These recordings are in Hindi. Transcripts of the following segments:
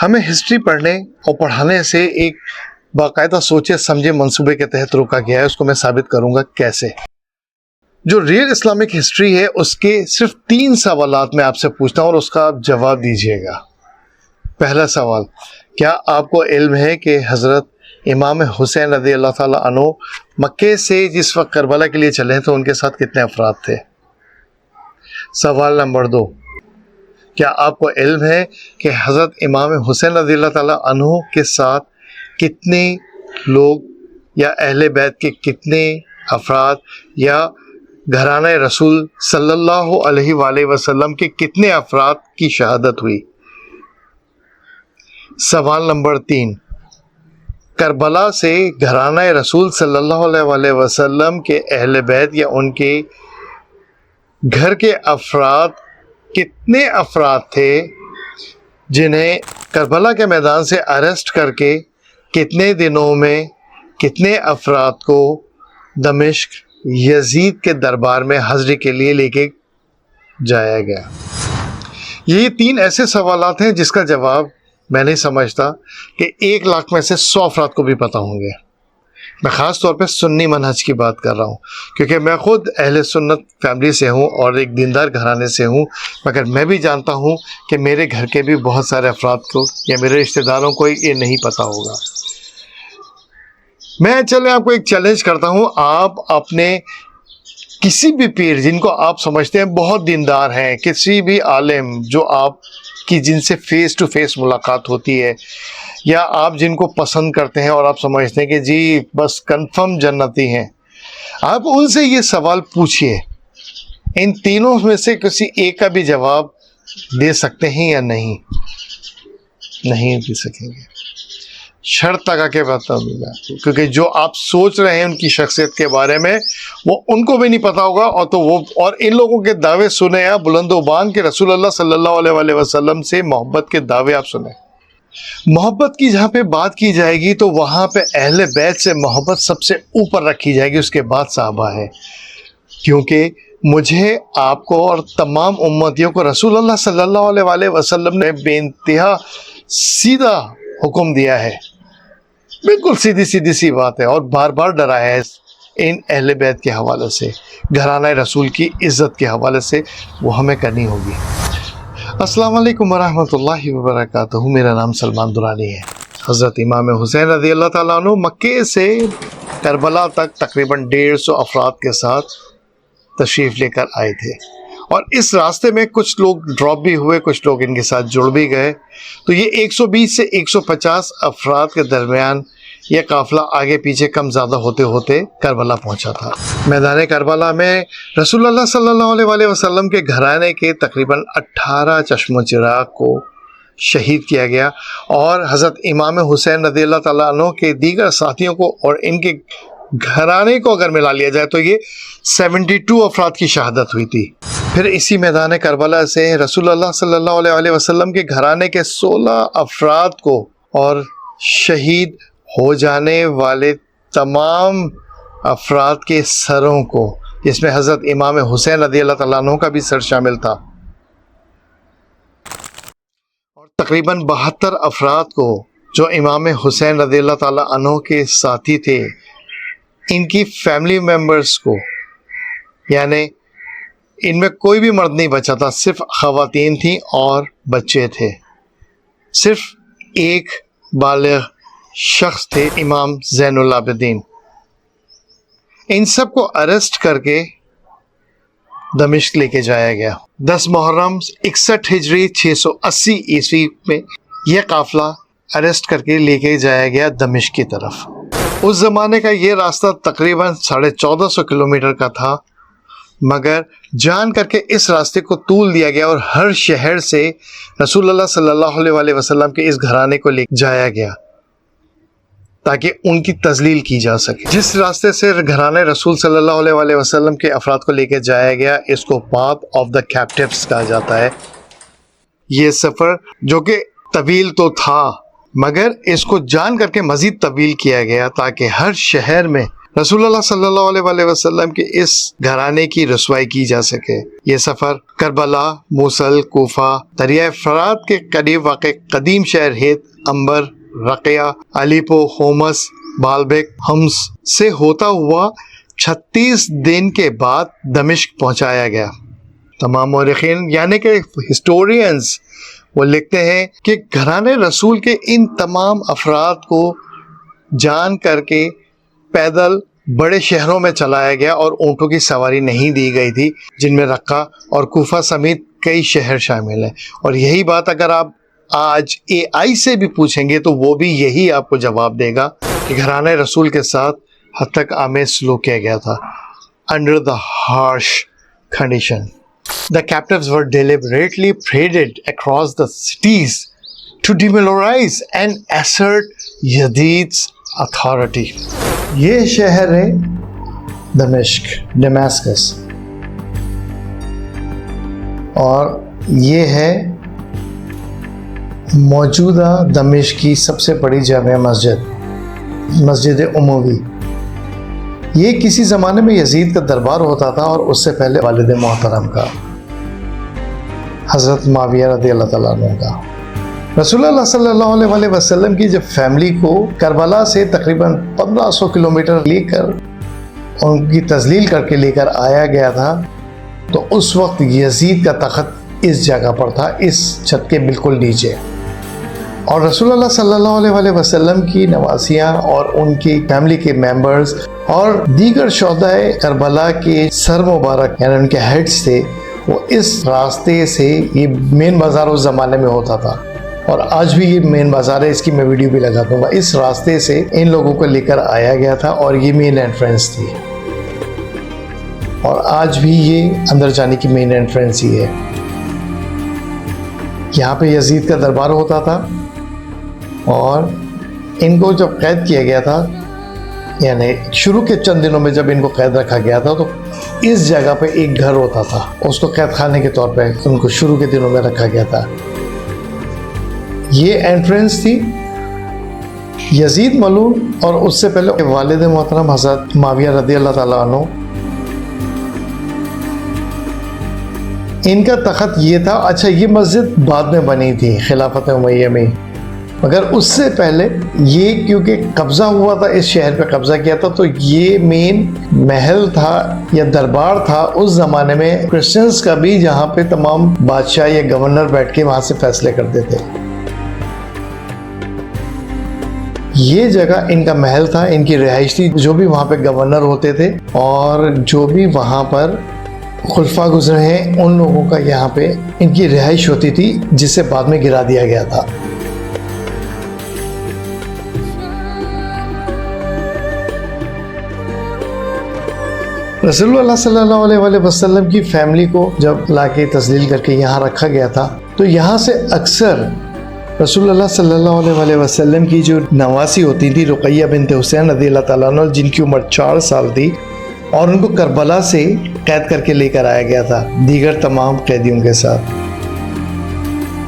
हमें हिस्ट्री पढ़ने और पढ़ाने से एक बाकायदा सोचे समझे मंसूबे के तहत रोका गया है, उसको मैं साबित करूँगा कैसे? जो रियल इस्लामिक हिस्ट्री है, उसके सिर्फ़ तीन सवाल मैं आपसे पूछता हूँ और उसका आप जवाब दीजिएगा। पहला सवाल, क्या आपको इल्म है कि हज़रत इमाम हुसैन रदी अल्लाह ताला अनो मक्के से जिस वक्त करबला के लिए चले तो उनके साथ कितने अफराद थे? सवाल नंबर दो क्या आपको इल्म है कि हज़रत इमाम हुसैन ताला अनो के साथ कितने लोग या अहले बैत के कितने अफराद या घराना रसूल सल्लल्लाहु अलैहि वसल्लम के कितने अफराद की शहादत हुई? सवाल नंबर तीन। करबला से घराना रसूल सल्लल्लाहु अलैहि वसल्लम के अहल बैत या उनके घर के अफराद कितने अफराद थे जिन्हें करबला के मैदान से अरेस्ट करके कितने दिनों में कितने अफराद को दमिश्क यजीद के दरबार में हाजिरी के लिए लेके जाया गया? ये तीन ऐसे सवाल हैं जिसका जवाब मैं नहीं समझता कि एक लाख में से सौ अफराद को भी पता होंगे। मैं ख़ास तौर पे सुन्नी मनहज की बात कर रहा हूँ, क्योंकि मैं ख़ुद अहल सुन्नत फैमिली से हूँ और एक दीनदार घराने से हूँ, मगर मैं भी जानता हूँ कि मेरे घर के भी बहुत सारे अफराद को या मेरे रिश्तेदारों को ये नहीं पता होगा। मैं चले आपको एक चैलेंज करता हूँ, आप अपने किसी भी पीर जिनको आप समझते हैं, बहुत दीनदार हैं, किसी भी आलिम जो आप की जिनसे फेस टू फेस मुलाकात होती है, या आप जिनको पसंद करते हैं और आप समझते हैं कि जी, बस कंफर्म जन्नती हैं। आप उनसे ये सवाल पूछिए, इन तीनों में से किसी एक का भी जवाब दे सकते हैं या नहीं? नहीं दे सकेंगे। शर्त लगा के बताऊँगा क्योंकि जो आप सोच रहे हैं उनकी शख्सियत के बारे में, वो उनको भी नहीं पता होगा, और तो वो, और इन लोगों के दावे सुने आप बुलंदोबान के रसूल अल्लाह सल्लल्लाहु अलैहि वसल्लम से मोहब्बत के दावे आप सुने। मोहब्बत की जहाँ पे बात की जाएगी तो वहाँ पे अहले बैत से मोहब्बत सबसे ऊपर रखी जाएगी, उसके बाद साहबा है। क्योंकि मुझे आपको और तमाम उम्मतियों को रसूल अल्लाह सल्लल्लाहु अलैहि वसल्लम ने बेनतहा सीधा हुक्म दिया है। बिल्कुल सीधी सीधी सी बात है और बार बार डराया है इन अहल बैत के हवाले से। घराना रसूल की इज़्ज़त के हवाले से वो हमें करनी होगी। अस्सलाम वालेकुम वरहमतुल्लाहि मेरा नाम सलमान दुरानी है। हज़रत इमाम हुसैन रदी अल्लाह ताला मक्के से करबला तक तकरीबन डेढ़ सौ अफराद के साथ तशरीफ़ लेकर आए थे। और इस रास्ते में कुछ लोग ड्रॉप भी हुए, कुछ लोग इनके साथ जुड़ भी गए। तो ये 120 से 150 अफराद के दरमियान यह काफ़िला आगे पीछे कम ज़्यादा होते होते करबला पहुँचा था। मैदान करबला में रसूलुल्लाह सल्लल्लाहु अलैहि वसल्लम के घराने के तकरीबन 18 चश्म चिराग को शहीद किया गया और हज़रत इमाम हुसैन रदी अल्लाह के दीगर साथियों को और इनके घराने को अगर मिला लिया जाए तो ये 72 अफराद की शहादत हुई थी। फिर इसी मैदान करबला से रसूलुल्लाह सल्लल्लाहु अलैहि वसल्लम के घराने के 16 अफराद को और शहीद हो जाने वाले तमाम अफराद के सरों को, जिसमें हज़रत इमाम हुसैन रदी अल्लाह का भी सर शामिल था। और तकरीबन बहत्तर अफराद को, जो इमाम हुसैन रदी अल्लाह के साथी थे, इनकी फैमिली मेंबर्स को, यानी इनमें कोई भी मर्द नहीं बचा था, सिर्फ़ खातन थी और बच्चे थे। सिर्फ़ एक बाल शख्स थे, इमाम जैनुलाबद्दीन इन सबको अरेस्ट करके दमिश्क लेके जाया गया। दस मुहर्रम, इकसठ हिजरी 680 ईस्वी में यह काफिला अरेस्ट करके लेके जाया गया दमिश्क की तरफ़। उस ज़माने का ये रास्ता तकरीबन साढ़े चौदह सौ किलोमीटर का था मगर जान करके इस रास्ते को तूल दिया गया और हर शहर से रसूलुल्लाह सल्लल्लाहु अलैहि वसल्लम के इस घराने को ले जाया गया ताकि उनकी तजलील की जा सके। जिस रास्ते से घराने रसूल सल्लल्लाहु अलैहि वसल्लम के अफराद को लेकर जाया गया, इसको पाथ ऑफ़ द कैप्टिव्स कहा जाता है। ये सफ़र जो कि तवील तो था, मगर इसको जान करके मज़ीद तवील किया गया ताकि हर शहर में रसूलुल्लाह सल्लल्लाहु अलैहि वसल्लम के इस घराने की रसवाई की जा सके। ये सफ़र करबला, मूसल, कोफा, दरिया फरात के करीब वाक़ कदीम शहर हेत अंबर, रक़िया, अलीपो, होमस, बालबेक, हम्स से होता हुआ 36 दिन के बाद दमिश्क पहुँचाया गया। तमाम मौरखीन यानी कि हिस्टोरियंस, वो लिखते हैं कि घराने रसूल के इन तमाम अफराद को जान करके पैदल बड़े शहरों में चलाया गया और ऊँटों की सवारी नहीं दी गई थी, जिनमें रक्का और कोफा समेत कई शहर शामिल हैं। और यही बात अगर आप आज एआई से भी पूछेंगे तो वो भी यही आपको जवाब देगा कि घराने रसूल के साथ हद तक आमेज सलूक किया गया था। Under the harsh condition the captives were deliberately paraded across the cities to demoralize and assert Yazid's authority. ये शहर है दमिश्क, डमास्कस। और ये है मौजूदा दमिश्क की सबसे बड़ी जामिया मस्जिद मस्जिद उमवी। ये किसी ज़माने में यजीद का दरबार होता था और उससे पहले वालिद मोहतरम का, हज़रत माविया रदी अल्लाह तु का। रसूलुल्लाह सल्लल्लाहु अलैहि वसल्लम की जब फैमिली को करबला से तकरीबन 1500 किलोमीटर लेकर, उनकी तजलील करके लेकर आया गया था तो उस वक्त यजीद का तख्त इस जगह पर था, इस छत के बिल्कुल नीचे। और रसूलुल्लाह सल्लल्लाहु अलैहि वसल्लम की नवासियाँ और उनकी फैमिली के मेंबर्स और दीगर शहदाय करबला के सर मुबारक, यानी उनके हेड्स थे, वो इस रास्ते से ये मेन बाज़ार उस ज़माने में होता था। और आज भी ये मेन बाज़ार है, इसकी मैं वीडियो भी लगा दूँगा। इस रास्ते से इन लोगों को लेकर आया गया था और ये मेन एंट्रेंस थी। और आज भी ये अंदर जाने की मेन एंट्रेंस ही है। यहाँ पे यजीद का दरबार होता था और इनको जब कैद किया गया था, यानी शुरू के चंद दिनों में जब इनको कैद रखा गया था तो इस जगह पे एक घर होता था। उसको कैद खाने के तौर पे उनको शुरू के दिनों में रखा गया था। ये एंट्रेंस थी यजीद मलून और उससे पहले वालद मोहतरम हज़रत माविया रदी अल्लाह तु इनका तखत ये था अच्छा ये मस्जिद बाद में बनी थी, खिलाफत उमैया में। मगर उससे पहले ये क्योंकि कब्ज़ा हुआ था, इस शहर पे कब्ज़ा किया था तो ये मेन महल था या दरबार था उस ज़माने में। क्रिश्चियंस का भी जहाँ पे तमाम बादशाह या गवर्नर बैठ के वहाँ से फैसले करते थे। ये जगह इनका महल था, इनकी रिहाइश थी। जो भी वहाँ पे गवर्नर होते थे और जो भी वहाँ पर खुलफा गुजरे हैं, उन लोगों का यहाँ पे इनकी रिहाइश होती थी, जिसे बाद में गिरा दिया गया था। रसोल्ला सल्लल्लाहु अलैहि वसल्लम की फैमिली को जब लाके तस्लील करके यहाँ रखा गया था तो यहाँ से अक्सर रसूलुल्लाह सल्लल्लाहु अलैहि वसल्लम की जो नवासी होती थी, रुकैया बिनते हुसैन रदी अल्लाह जिनकी उम्र चार साल थी, और उनको करबला से कैद करके लेकर आया गया था, दीगर तमाम कैदियों के साथ।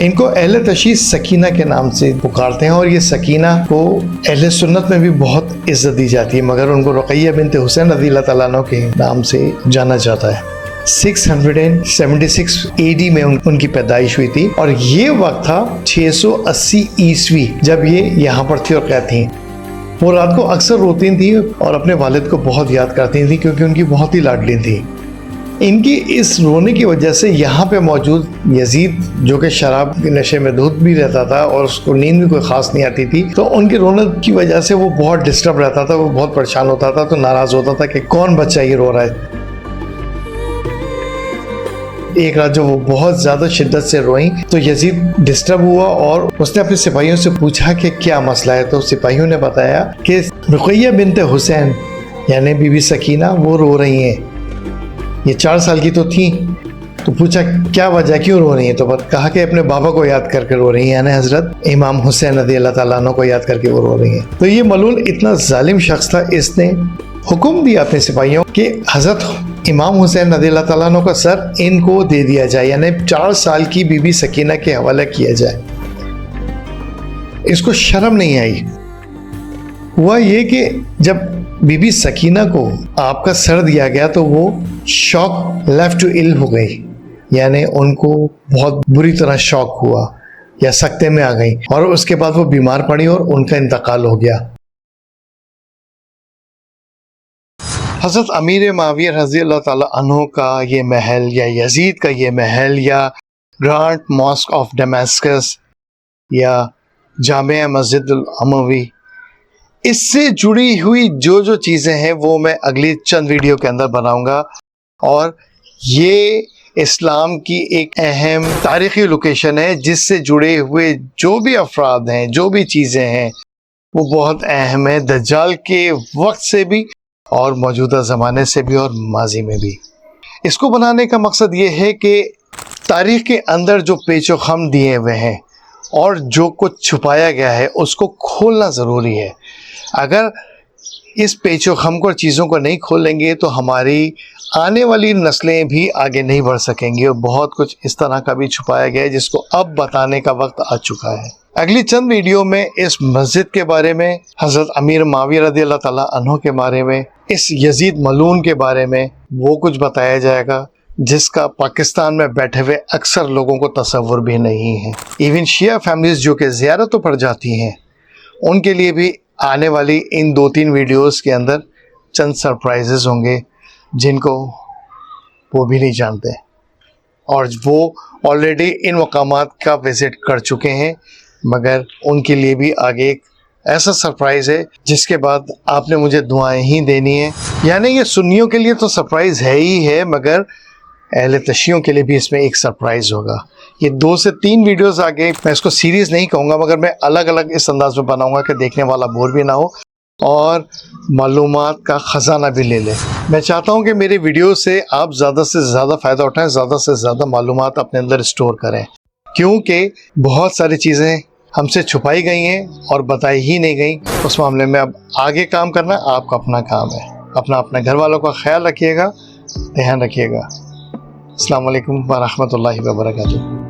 इनको अहल तशीस सकीना के नाम से पुकारते हैं, और ये सकीना को अहल सुन्नत में भी बहुत इज़्ज़त दी जाती है, मगर उनको रुकैया बिनते हुसैन रदी अल्लाह के नाम से जाना जाता है। 676 एडी में उन, उनकी पैदाइश हुई थी। और ये वक्त था 680 ईस्वी जब ये यहाँ पर थी और कैद थी। वो रात को अक्सर रोती थी और अपने वालिद को बहुत याद करती थी क्योंकि उनकी बहुत ही लाडली थी। इनकी इस रोने की वजह से यहाँ पे मौजूद यजीद जो कि शराब के नशे में धुत भी रहता था और उसको नींद भी कोई ख़ास नहीं आती थी तो उनके रोने की वजह से वो बहुत डिस्टर्ब रहता था वो बहुत परेशान होता था तो नाराज़ होता था कि कौन बच्चा ये रो रहा है। एक रात जो वो बहुत ज़्यादा शिद्दत से रोई तो यजीद डिस्टर्ब हुआ और उसने अपने सिपाहियों से पूछा कि क्या मसला है? तो सिपाहियों ने बताया कि रुकैया बिनते हुसैन, यानी बीबी सकीना, वो रो रही हैं। ये चार साल की तो थी। तो पूछा, क्या वजह? क्यों रो रही है? तो कहा कि अपने बाबा को याद करके रो रही है, यानी हज़रत इमाम हुसैन रदी अल्लाह तु को याद करके वो रो रही है। तो ये मलून इतना जालिम शख्स था, इसने हुक्म दिया अपने सिपाहियों कि हज़रत इमाम हुसैन नदी तु का सर इनको दे दिया जाए, यानी चार साल की बीबी सकीना के हवाले किया जाए। इसको शर्म नहीं आई। हुआ ये कि जब बीबी सकीना को आपका सर दिया गया तो वो शॉक लेफ़्ट टू इल हो गई। यानी उनको बहुत बुरी तरह शॉक हुआ, या सकते में आ गई। और उसके बाद वो बीमार पड़ी और उनका इंतकाल हो गया। हज़रत अमीर माविया रज़ी अल्लाह का ये महल या यजीद का ये महल या ग्रांड मॉस्क ऑफ़ डमेस्कस या जाम मस्जिद अमवी, इससे जुड़ी हुई जो जो चीज़ें हैं वो मैं अगली चंद वीडियो के अंदर बनाऊँगा। और ये इस्लाम की एक अहम तारीख़ी लोकेशन है जिससे जुड़े हुए जो भी अफराद हैं, जो भी चीज़ें हैं, वो बहुत अहम है। दज्जाल के वक्त से भी और मौजूदा ज़माने से भी और माजी में भी। इसको बनाने का मकसद ये है कि तारीख़ के अंदर जो पेचो खम दिए हुए हैं और जो कुछ छुपाया गया है, उसको खोलना ज़रूरी है। अगर इस पेचो खम को चीज़ों को नहीं खोलेंगे तो हमारी आने वाली नस्लें भी आगे नहीं बढ़ सकेंगी और बहुत कुछ इस तरह का भी छुपाया गया है, जिसको अब बताने का वक्त आ चुका है। अगली चंद वीडियो में इस मस्जिद के बारे में, हज़रत अमीर मावी रदी अल्लाह के बारे में, इस यजीद मलून के बारे में वो कुछ बताया जाएगा, जिसका पाकिस्तान में बैठे हुए अक्सर लोगों को तस्वुर भी नहीं है। इवन शिया फैमिलीज़ जो कि ज़्यारतों पर जाती हैं, उनके लिए भी आने वाली इन दो तीन वीडियोस के अंदर चंद सरप्राइजेस होंगे, जिनको वो भी नहीं जानते। और वो ऑलरेडी इन मकाम का विज़िट कर चुके हैं। मगर उनके लिए भी आगे एक ऐसा सरप्राइज़ है, जिसके बाद आपने मुझे दुआएँ ही देनी है। यानी ये सुन्नियों के लिए तो सरप्राइज़ है ही है, मगर अहल तशियों के लिए भी इसमें एक सरप्राइज़ होगा। ये दो से तीन वीडियोस आगे मैं इसको सीरीज़ नहीं कहूँगा, मगर मैं अलग अलग इस अंदाज में बनाऊँगा कि देखने वाला बोर भी ना हो और मालूम का ख़जाना भी ले लें। मैं चाहता हूँ कि मेरे वीडियो से आप ज़्यादा से ज़्यादा फ़ायदा उठाएँ, ज़्यादा से ज़्यादा मालूम अपने अंदर स्टोर करें। क्योंकि बहुत सारी चीज़ें हमसे छुपाई गई हैं और बताई ही नहीं गई। उस मामले में अब आगे काम करना आपका अपना काम है। अपना अपने घर वालों का ख्याल रखिएगा, ध्यान रखिएगा। अल्लाम वरहमल वर्का